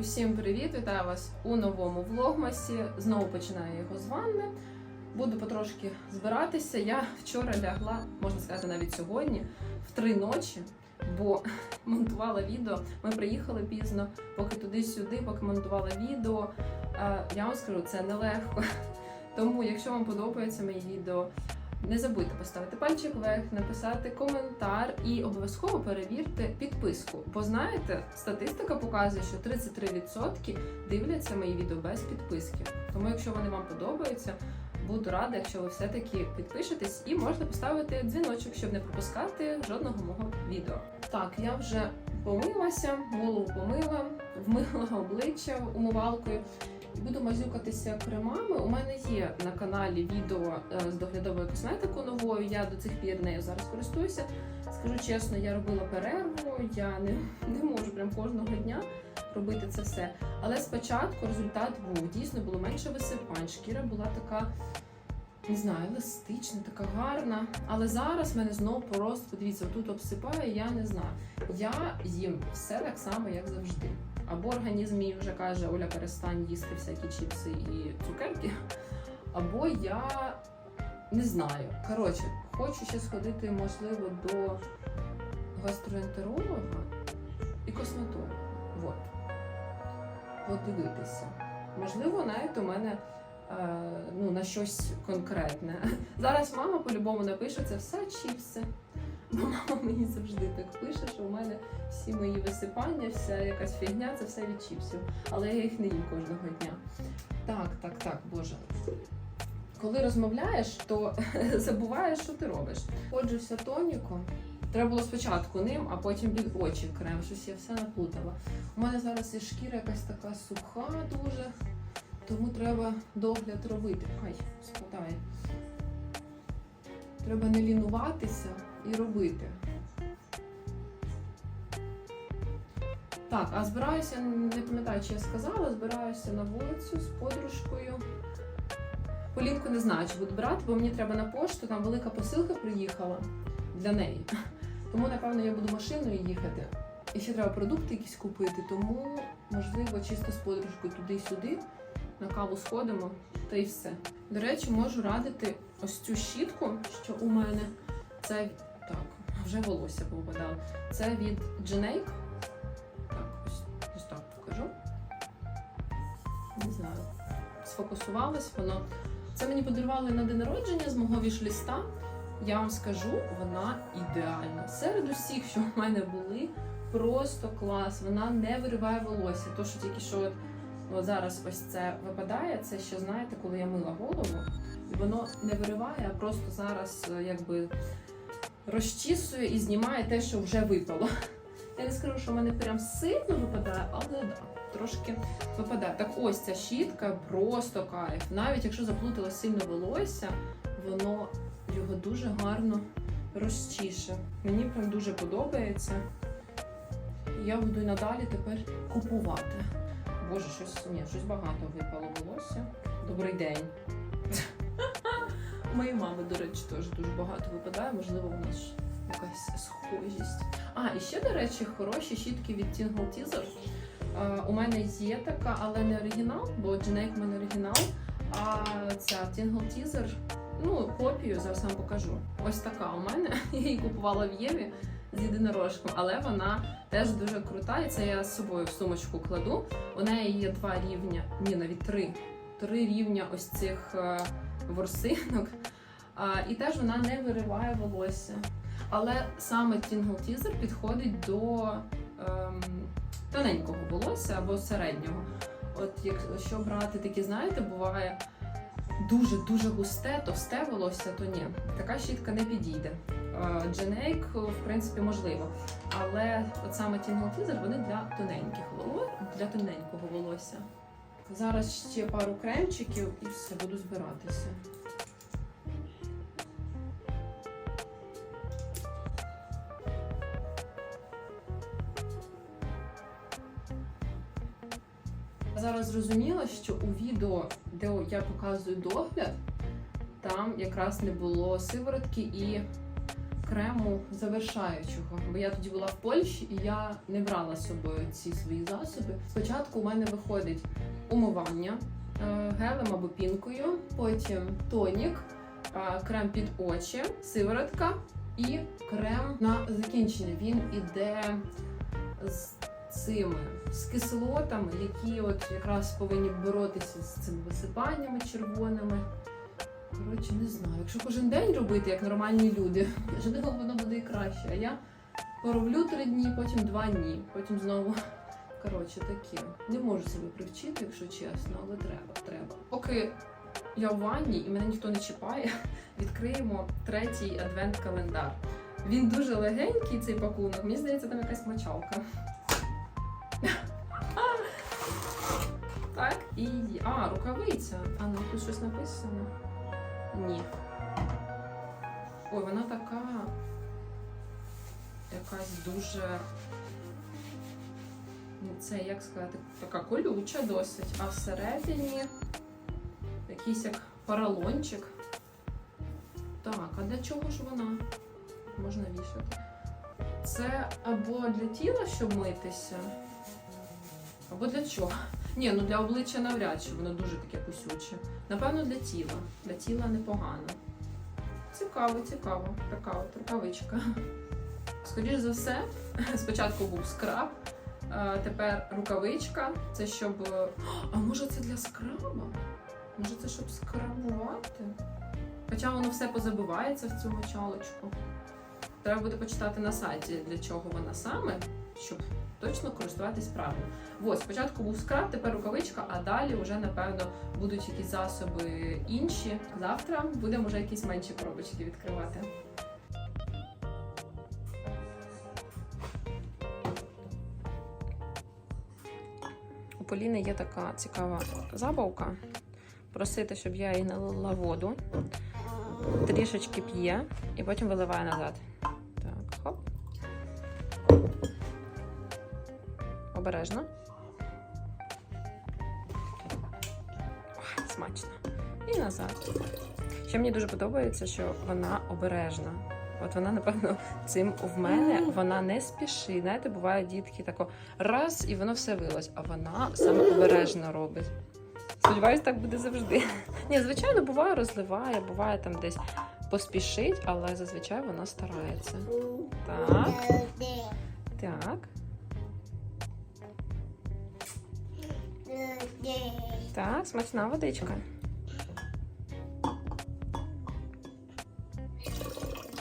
Усім привіт! Вітаю вас у новому влогмасі. Знову починаю його з ванни. Буду потрошки збиратися. Я вчора лягла, можна сказати, навіть сьогодні, в три ночі, бо монтувала відео. Ми приїхали пізно, поки туди-сюди, поки монтувала відео. Е, Я вам скажу, це нелегко. Тому, якщо вам подобається моє відео, не забудьте поставити пальчик вверх, написати коментар і обов'язково перевірте підписку. Бо знаєте, статистика показує, що 33% дивляться мої відео без підписки. Тому, якщо вони вам подобаються, буду рада, якщо ви все-таки підпишетесь і можете поставити дзвіночок, щоб не пропускати жодного мого відео. Так, я вже помилася, голову помила, вмила обличчя умивалкою. Буду мазюкатися кремами. У мене є на каналі відео е, з доглядовою косметикою новою. Я до цих пір нею зараз користуюся. Скажу чесно, я робила перерву, я не, не можу прям кожного дня робити це все. Але спочатку результат був дійсно було менше висипань. Шкіра була така, не знаю, еластична, така гарна. Але зараз в мене знову просто подивіться, тут обсипає, я не знаю. Я їм все так само, як завжди. Або організм мій вже каже, Оля, перестань їсти всякі чіпси і цукерки, або я не знаю. Коротше, хочу ще сходити, можливо, до гастроентеролога і косметолога. Вот. Подивитися. Можливо, навіть у мене ну, на щось конкретне. Зараз мама по-любому напише це все чіпси. Бо мама мені завжди так пише, що у мене всі мої висипання, вся якась фігня, це все від чіпсів. Але я їх не їм кожного дня. Так, так, так, Боже. Коли розмовляєш, то забуваєш, що ти робиш. Ходжуся тоніком. Треба було спочатку ним, а потім під очі крем. Щось я все наплутала. У мене зараз і шкіра якась така суха дуже, тому треба догляд робити. Ай, спадає. Треба не лінуватися і робити. Так, а збираюся, не пам'ятаю, чи я сказала, збираюся на вулицю з подружкою. Полінку не знаю, чи буду брати, бо мені треба на пошту, там велика посилка приїхала для неї. Тому, напевно, я буду машиною їхати. І ще треба продукти якісь купити, тому, можливо, чисто з подружкою туди-сюди, на каву сходимо, та й все. До речі, можу радити ось цю щітку, що у мене. Це так, вже волосся повипадало. Це від Genake. Так, ось, ось так покажу. Не знаю. Сфокусувалось воно. Це мені подарували на день народження з мого вішліста. Я вам скажу, вона ідеальна. Серед усіх, що в мене були, просто клас. Вона не вириває волосся. То, що тільки що от, зараз ось це випадає, це ще знаєте, коли я мила голову, і воно не вириває, а просто зараз е, якби розчісує і знімає те, що вже випало. Я не скажу, що в мене прям сильно випадає, але да, трошки випадає. Так ось ця щітка просто кайф. Навіть якщо заплутала сильно волосся, воно його дуже гарно розчіше. Мені прям дуже подобається. Я буду надалі тепер купувати. Боже, щось ні, щось багато випало волосся. Добрий день. У моєї мами, до речі, теж дуже багато випадає, можливо, у нас якась схожість. А, і ще, до речі, хороші щітки від Tingle Teaser. Е, У мене є така, але не оригінал, бо Genake у мене оригінал. А ця Tingle Teaser, ну, копію зараз вам покажу. Ось така у мене. Я її купувала в Єві з єдинорожком, але вона теж дуже крута. І це я з собою в сумочку кладу. У неї є два рівня, ні, навіть три. Три рівня ось цих е, ворсинок. І теж вона не вириває волосся. Але саме Tingle Teaser підходить до ем, тоненького волосся або середнього. От якщо брати такі, знаєте, буває дуже-дуже густе, товсте волосся, то ні. Така щітка не підійде. Дженейк, в принципі, можливо. Але от саме Teaser, вони для тоненьких волос, для тоненького волосся. Зараз ще пару кремчиків і все, буду збиратися. Зараз зрозуміла, що у відео, де я показую догляд, там якраз не було сиворотки і крему завершаючого. Бо я тоді була в Польщі і я не брала з собою ці свої засоби. Спочатку у мене виходить умивання е, гелем або пінкою, потім тонік, е, крем під очі, сиворотка і крем на закінчення. Він іде з цими з кислотами, які от якраз повинні боротися з цими висипаннями червоними. Коротше, не знаю. Якщо кожен день робити, як нормальні люди, можливо, воно буде і краще. А я пороблю три дні, потім два дні, потім знову. Коротше, таке. Не можу себе привчити, якщо чесно, але треба, треба. Поки я в ванні і мене ніхто не чіпає, відкриємо третій адвент-календар. Він дуже легенький, цей пакунок. Мені здається, там якась мочалка. Так, і. А, рукавиця. А, ну тут щось написано. Ні. Ой, вона така. Якась дуже. ну, Це, як сказати, така колюча досить, а всередині якийсь як поролончик. Так, а для чого ж вона? Можна вішати. Це або для тіла, щоб митися, або для чого? Ні, ну для обличчя навряд чи воно дуже таке кусюче. Напевно, для тіла. Для тіла непогано. Цікаво, цікаво. Така от рукавичка. Скоріше за все, спочатку був скраб, а тепер рукавичка. Це щоб. А може це для скраба? Може це щоб скрабувати? Хоча воно все позабивається в цю мочалочку. Треба буде почитати на сайті, для чого вона саме, щоб точно користуватись правильно. Ось, спочатку був скраб, тепер рукавичка, а далі вже, напевно, будуть якісь засоби інші. Завтра будемо вже якісь менші коробочки відкривати. У Поліни є така цікава забавка. Просити, щоб я їй налила воду, трішечки п'є і потім виливає назад. Обережно. Ой, смачно. І назад. Що мені дуже подобається, що вона обережна. От вона, напевно, цим в мене вона не спішить. Знаєте, буває дітки тако раз і воно все вилось, а вона саме обережно робить. Сподіваюсь, так буде завжди. Ні, звичайно, буває, розливає, буває там десь поспішить, але зазвичай вона старається. Так, так, так, смачна водичка.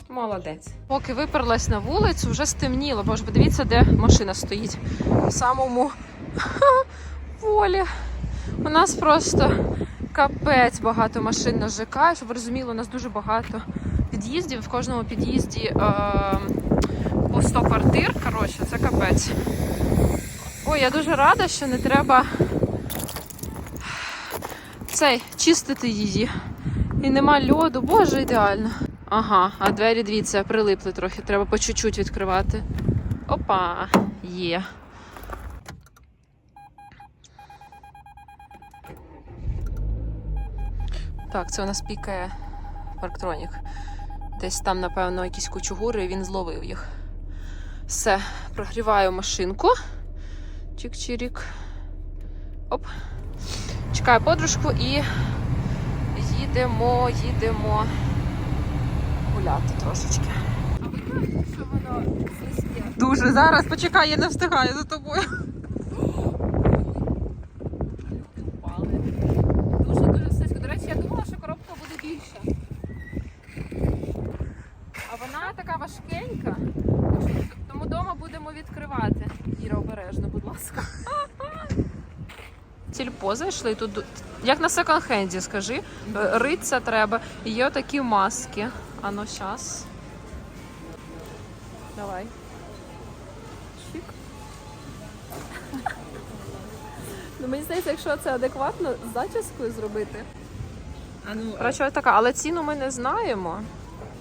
Молодець. Поки виперлась на вулицю, вже стемніло. Боже, подивіться, де машина стоїть. В самому полі. У нас просто капець багато машин на ЖК. Щоб ви розуміли, у нас дуже багато під'їздів. В кожному під'їзді е, по 100 квартир. Коротше, це капець. Ой, я дуже рада, що не треба цей чистити її. І нема льоду. Боже, ідеально. Ага, а двері, дивіться, прилипли трохи. Треба по чуть-чуть відкривати. Опа, є. Так, це у нас пікає парктронік. Десь там, напевно, якісь кучугури, і він зловив їх. Все, прогріваю машинку. Чик-чирік. Оп. Чекаю подружку і їдемо, їдемо гуляти трошечки. Дуже. Зараз почекай, я не встигаю за тобою. Дуже дуже слизько. До речі, я думала, що коробка буде більша. А вона така важкенька. Тому вдома будемо відкривати. Іра, обережно, будь ласка. Сільпо зайшли тут. Як на секонд-хенді, скажи. Е, Риться треба. І є отакі маски. А ну щас. Давай. Чик. Ну, мені здається, якщо це адекватно з зачіскою зробити. А ну, Коротше, така, але ціну ми не знаємо.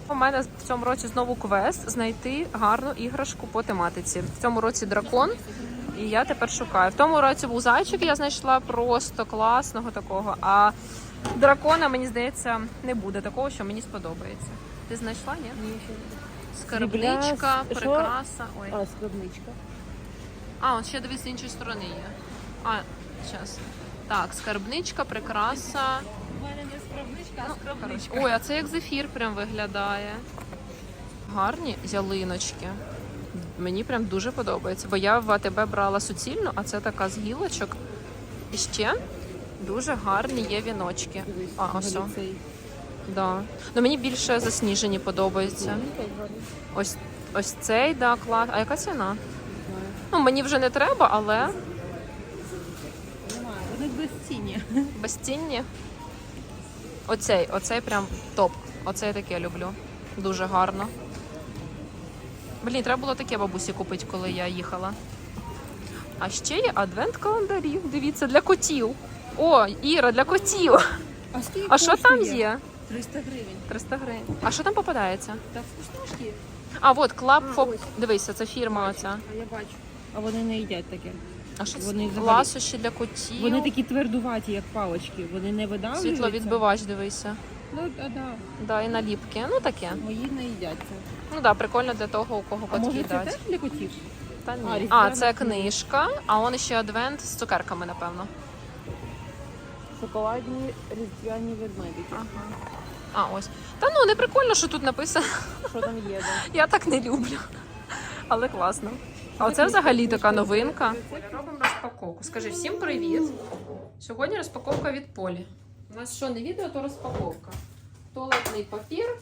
У мене в цьому році знову квест знайти гарну іграшку по тематиці. В цьому році дракон, і я тепер шукаю. В тому році був зайчик, я знайшла просто класного такого. А дракона, мені здається, не буде такого, що мені сподобається. Ти знайшла, ні? ні, ще. Скарбничка, прикраса. Ой. А, скарбничка. А, от ще дивись з іншої сторони є. А, зараз. Так, скарбничка, прикраса. У мене не скарбничка, Ну, а скарбничка. Ой, а це як зефір прям виглядає. Гарні ялиночки. Мені прям дуже подобається, бо я в АТБ брала суцільну, а це така з гілочок. І ще дуже гарні є віночки. А, ось. Да. Ну мені більше засніжені подобаються. Ну. Ось ось цей, да, клас. А яка ціна? Ну, мені вже не треба, але Вони безцінні. безцінні. Оцей, оцей прям топ. Оцей таке люблю. Дуже гарно. Блін, треба було таке бабусі купити, коли я їхала. А ще є адвент календарів. Дивіться, для котів. О, Іра, для котів. А скільки А що там коштує? є? 300 гривень. 300 гривень. А що там попадається? Так, вкусняшки. А, от Club А, ось. Дивися, це фірма оця. А я бачу. А вони не їдять таке. А що це? Вони взагалі- Ласощі для котів. Вони такі твердуваті, як палочки. Вони не видавлюються. Світловідбивач, дивися. Ну, а, да. Да, і наліпки. Ну таке. Мої не їдяться. Ну да, прикольно для того, у кого А котки це теж для котів? Та А, ні. А, різдвяна це книга. книжка, а он ще адвент з цукерками, напевно. Шоколадні різдвяні ведмедики. Ага. А, ось. Та ну не прикольно, що тут написано. Що там є? Да? Я так не люблю. Але класно. А оце взагалі така новинка. Робимо розпаковку. Скажи всім привіт. Сьогодні розпаковка від Полі. У нас що не відео, то розпаковка. Туалетний папір.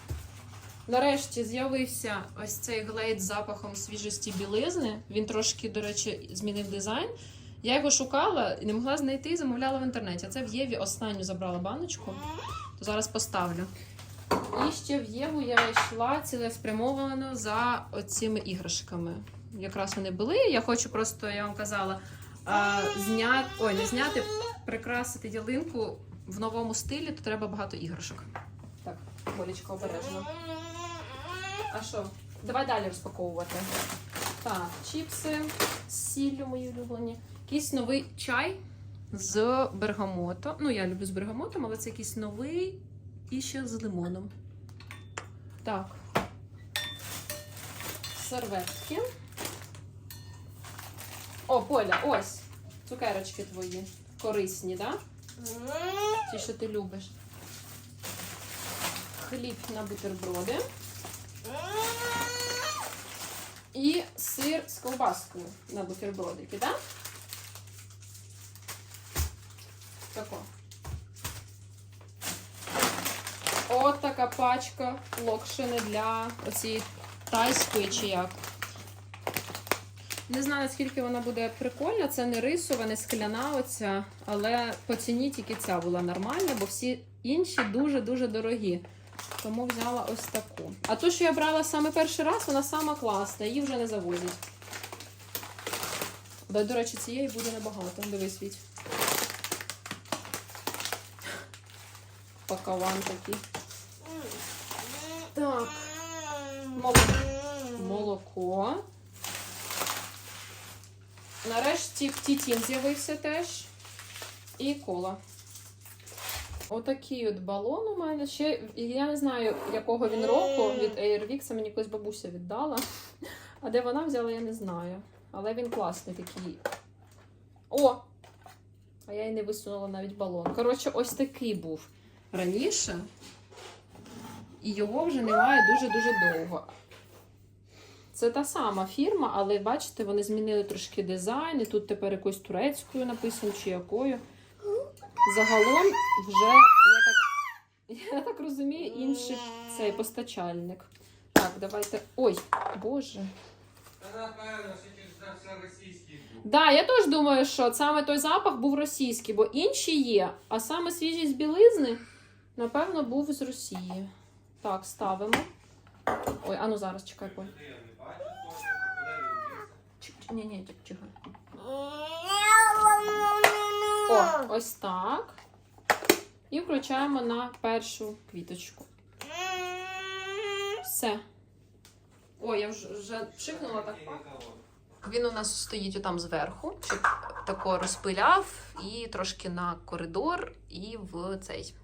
Нарешті з'явився ось цей глейд з запахом свіжості білизни. Він трошки, до речі, змінив дизайн. Я його шукала і не могла знайти, замовляла в інтернеті. А це в Єві останню забрала баночку, то зараз поставлю. І ще в Єву я йшла цілеспрямовано за оцими іграшками. Якраз вони були. Я хочу просто, я вам казала, зняти, ой, не зняти, прикрасити ялинку в новому стилі, то треба багато іграшок. Так, болічка обережно. А що? Давай далі розпаковувати. Так, чіпси з сіллю мої улюблені. Якийсь новий чай з бергамотом. Ну, я люблю з бергамотом, але це якийсь новий і ще з лимоном. Так. Серветки. О, Поля, ось. Цукерочки твої. Корисні, так? Да? Ті, що ти любиш. Хліб на бутерброди. І сир з ковбаскою на бутербродики, так? Тако. От така пачка локшини для оцієї тайської чи як. Не знаю, наскільки вона буде прикольна. Це не рисова, не скляна оця, але по ціні тільки ця була нормальна, бо всі інші дуже-дуже дорогі. Тому взяла ось таку. А ту, що я брала саме перший раз, вона сама класна, її вже не завозять. До речі, цієї буде небагато. Дивись, Віть. Пакаван такий. Так. Молоко. Молоко. Нарешті птітін з'явився теж. І кола. Отакий от балон у мене ще. Я не знаю, якого він року від Airvix, мені якось бабуся віддала. А де вона взяла, я не знаю. Але він класний такий. О! А я й не висунула навіть балон. Коротше, ось такий був раніше. І його вже немає дуже-дуже довго. Це та сама фірма, але бачите, вони змінили трошки дизайн, і тут тепер якоюсь турецькою написано чи якою. Загалом вже, я так, я так розумію, інший цей постачальник. Так, давайте. Ой, Боже. Та. Да, я теж думаю, що саме той запах був російський, бо інші є, а саме свіжість білизни, напевно, був з Росії. Так, ставимо. Ой, а ну зараз чекай, Поль. Ні, ні, чекай. О, ось так. І включаємо на першу квіточку. Все. Ой, я вже, вже пшикнула так. Він у нас стоїть отам зверху, щоб тако розпиляв і трошки на коридор, і в цей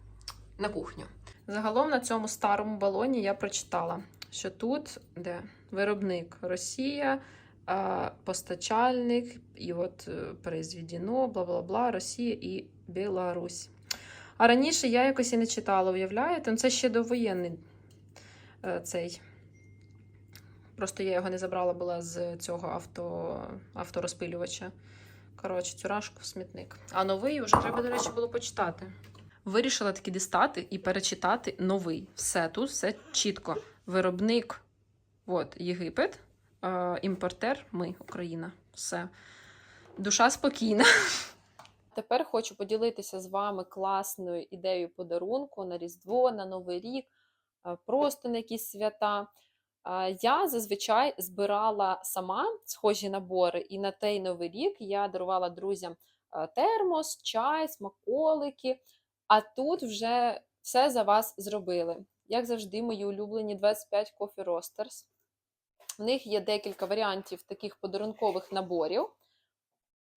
на кухню. Загалом на цьому старому балоні я прочитала, що тут де виробник Росія, постачальник, і от е, произведено, бла бла бла, Росія і Білорусь. А раніше я якось і не читала, уявляєте? Ну, це ще довоєнний е, цей. Просто я його не забрала була з цього авто, авторозпилювача. Коротше, цю рашку в смітник. А новий вже треба, до речі, було почитати. Вирішила таки дістати і перечитати новий. Все тут, все чітко. Виробник от, Єгипет, імпортер, ми, Україна. Все. Душа спокійна. Тепер хочу поділитися з вами класною ідеєю подарунку на Різдво, на Новий рік, е, просто на якісь свята. Е, Я зазвичай збирала сама схожі набори, і на той новий рік я дарувала друзям е, термос, чай, смаколики. А тут вже все за вас зробили. Як завжди, мої улюблені 25 Coffee Roasters. В них є декілька варіантів таких подарункових наборів.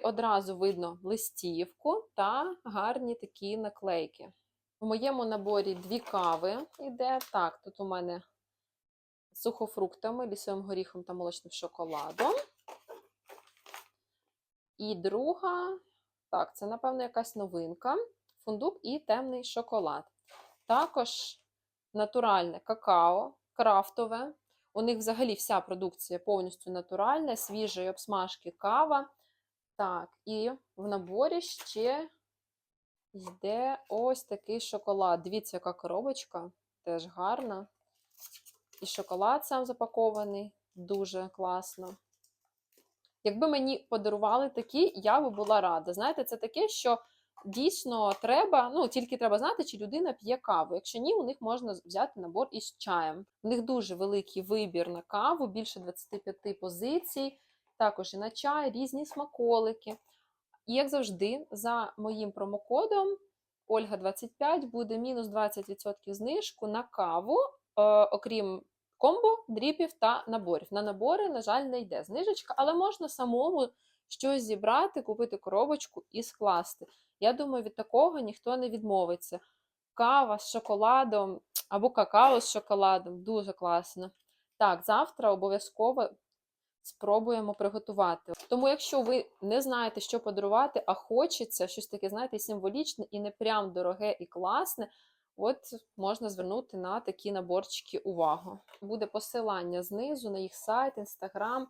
Одразу видно листівку та гарні такі наклейки. У моєму наборі дві кави йде. Так, тут у мене з сухофруктами, лісовим горіхом та молочним шоколадом. І друга, так, це, напевно, якась новинка. Фундук і темний шоколад. Також натуральне какао, крафтове. У них взагалі вся продукція повністю натуральна, свіжої обсмажки кава. Так, і в наборі ще йде ось такий шоколад. Дивіться, яка коробочка, теж гарна. І шоколад сам запакований, дуже класно. Якби мені подарували такі, я би була рада. Знаєте, це таке, що дійсно треба, ну тільки треба знати, чи людина п'є каву. Якщо ні, у них можна взяти набор із чаєм. У них дуже великий вибір на каву, більше 25 позицій, також і на чай, різні смаколики. І як завжди, за моїм промокодом Ольга 25 буде мінус 20% знижку на каву, е, окрім комбо, дріпів та наборів. На набори, на жаль, не йде знижечка, але можна самому щось зібрати, купити коробочку і скласти. Я думаю, від такого ніхто не відмовиться. Кава з шоколадом або какао з шоколадом дуже класно. Так, завтра обов'язково спробуємо приготувати. Тому, якщо ви не знаєте, що подарувати, а хочеться щось таке, знаєте, символічне і не прям дороге і класне, от можна звернути на такі наборчики увагу. Буде посилання знизу на їх сайт, інстаграм.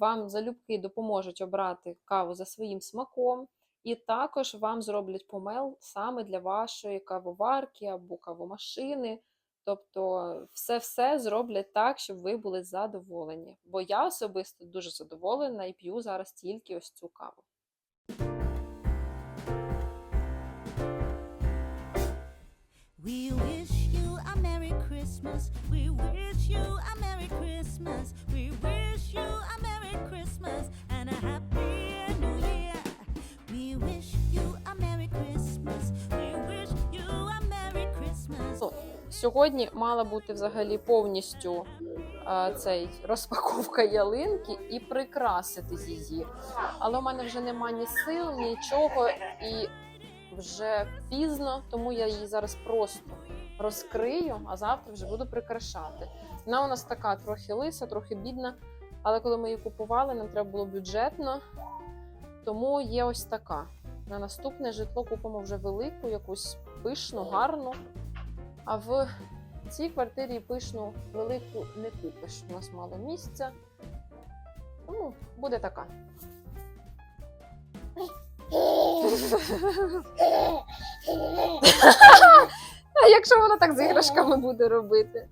Вам залюбки допоможуть обрати каву за своїм смаком. І також вам зроблять помел саме для вашої кавоварки або кавомашини. Тобто, все-все зроблять так, щоб ви були задоволені. Бо я особисто дуже задоволена і п'ю зараз тільки ось цю каву. We wish Christmas. We wish you a Merry Christmas. We wish you a Merry Christmas and a Happy New Year. We wish you a Merry Christmas. We wish you a Merry Christmas. Ну, Сьогодні мала бути взагалі повністю а, цей розпаковка ялинки і прикрасити її. Але у мене вже нема ні сил, нічого, і вже пізно, тому я її зараз просто розкрию, а завтра вже буду прикрашати. Вона у нас така трохи лиса, трохи бідна. Але коли ми її купували, нам треба було бюджетно, тому є ось така. На наступне житло купимо вже велику, якусь пишну, гарну. А в цій квартирі пишну велику не купиш. У нас мало місця. Тому буде така. якщо вона так з іграшками буде робити.